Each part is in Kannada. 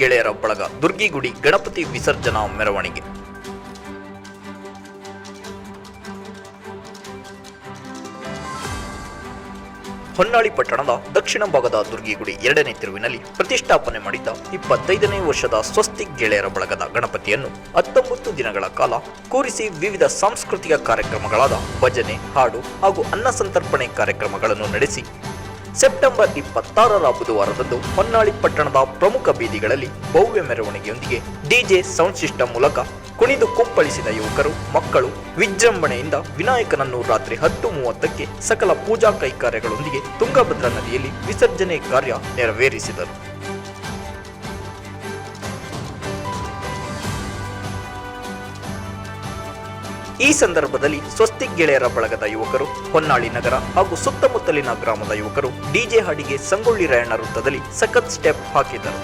ಗೆಳೆಯರ ಬಳಗ ದುರ್ಗಿಗುಡಿ ಗಣಪತಿ ವಿಸರ್ಜನಾ ಮೆರವಣಿಗೆ. ಹೊನ್ನಾಳಿ ಪಟ್ಟಣದ ದಕ್ಷಿಣ ಭಾಗದ ದುರ್ಗಿಗುಡಿ ಎರಡನೇ ತಿರುವಿನಲ್ಲಿ ಪ್ರತಿಷ್ಠಾಪನೆ ಮಾಡಿದ್ದ ಇಪ್ಪತ್ತೈದನೇ ವರ್ಷದ ಸ್ವಸ್ತಿ ಗೆಳೆಯರ ಬಳಗದ ಗಣಪತಿಯನ್ನು ಹತ್ತೊಂಬತ್ತು ದಿನಗಳ ಕಾಲ ಕೂರಿಸಿ ವಿವಿಧ ಸಾಂಸ್ಕೃತಿಕ ಕಾರ್ಯಕ್ರಮಗಳಾದ ಭಜನೆ, ಹಾಡು ಹಾಗೂ ಅನ್ನ ಸಂತರ್ಪಣೆ ಕಾರ್ಯಕ್ರಮಗಳನ್ನು ನಡೆಸಿ ಸೆಪ್ಟೆಂಬರ್ ಇಪ್ಪತ್ತಾರರ ಬುಧವಾರದಂದು ಹೊನ್ನಾಳಿ ಪಟ್ಟಣದ ಪ್ರಮುಖ ಬೀದಿಗಳಲ್ಲಿ ಭವ್ಯ ಮೆರವಣಿಗೆಯೊಂದಿಗೆ ಡಿಜೆ ಸೌಂಡ್ ಸಿಸ್ಟಮ್ ಮೂಲಕ ಕುಣಿದು ಕುಪ್ಪಳಿಸಿದ ಯುವಕರು, ಮಕ್ಕಳು ವಿಜೃಂಭಣೆಯಿಂದ ವಿನಾಯಕನನ್ನು ರಾತ್ರಿ ಹತ್ತು ಮೂವತ್ತಕ್ಕೆ ಸಕಲ ಪೂಜಾ ಕೈಕಾರ್ಯಗಳೊಂದಿಗೆ ತುಂಗಭದ್ರಾ ನದಿಯಲ್ಲಿ ವಿಸರ್ಜನೆ ಕಾರ್ಯ ನೆರವೇರಿಸಿದರು. ಈ ಸಂದರ್ಭದಲ್ಲಿ ಸ್ವಸ್ತಿ ಗೆಳೆಯರ ಬಳಗದ ಯುವಕರು, ಹೊನ್ನಾಳಿ ನಗರ ಹಾಗೂ ಸುತ್ತಮುತ್ತಲಿನ ಗ್ರಾಮದ ಯುವಕರು ಡಿಜೆ ಹಾಡಿಗೆ ಸಂಗೊಳ್ಳಿ ರಾಯಣ್ಣ ವೃತ್ತದಲ್ಲಿ ಸಖತ್ ಸ್ಟೆಪ್ ಹಾಕಿದರು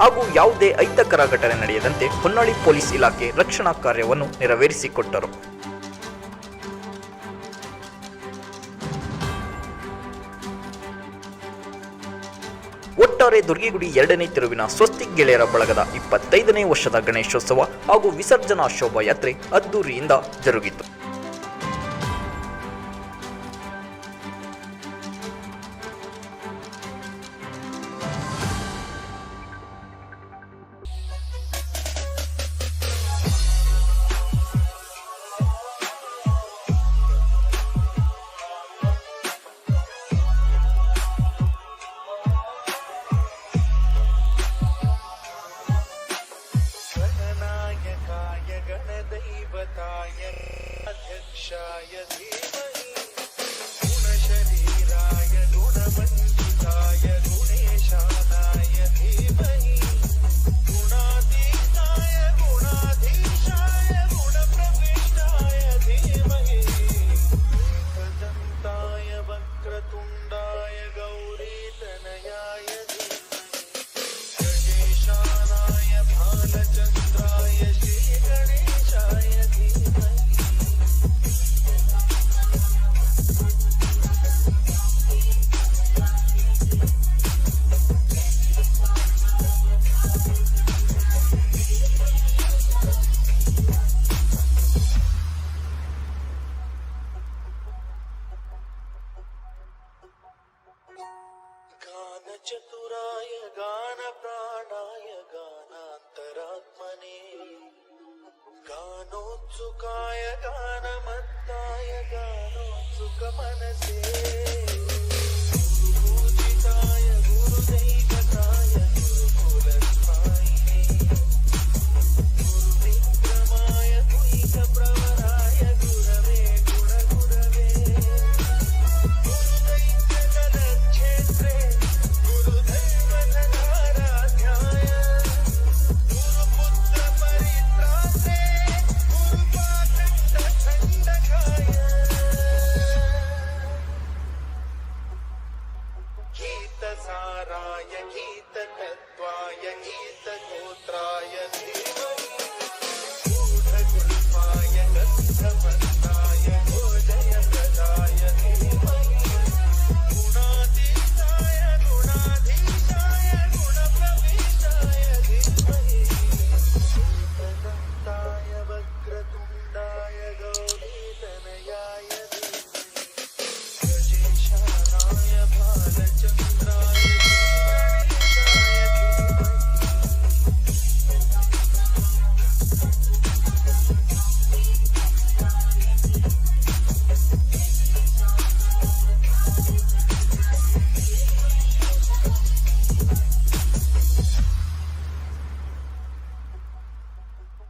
ಹಾಗೂ ಯಾವುದೇ ಅಹಿತಕರ ಘಟನೆ ನಡೆಯದಂತೆ ಹೊನ್ನಾಳಿ ಪೊಲೀಸ್ ಇಲಾಖೆ ರಕ್ಷಣಾ ಕಾರ್ಯವನ್ನು ನೆರವೇರಿಸಿಕೊಟ್ಟರು. ಒಟ್ಟಾರೆ ದುರ್ಗಿಗುಡಿ ಎರಡನೇ ತಿರುವಿನ ಸ್ವಸ್ತಿ ಗೆಳೆಯರ ಬಳಗದ ಇಪ್ಪತ್ತೈದನೇ ವರ್ಷದ ಗಣೇಶೋತ್ಸವ ಹಾಗೂ ವಿಸರ್ಜನಾ ಶೋಭಾಯಾತ್ರೆ ಅದ್ದೂರಿಯಿಂದ ಜರುಗಿತು. Jaya Deva ప్రాణాయ గానాంతరాత్మనే గానోత్సుకాయ గానమత్తాయ గానోత్సుక మనసే गीतसाराय गीततत्त्वाय गीतगोत्राय धीमहि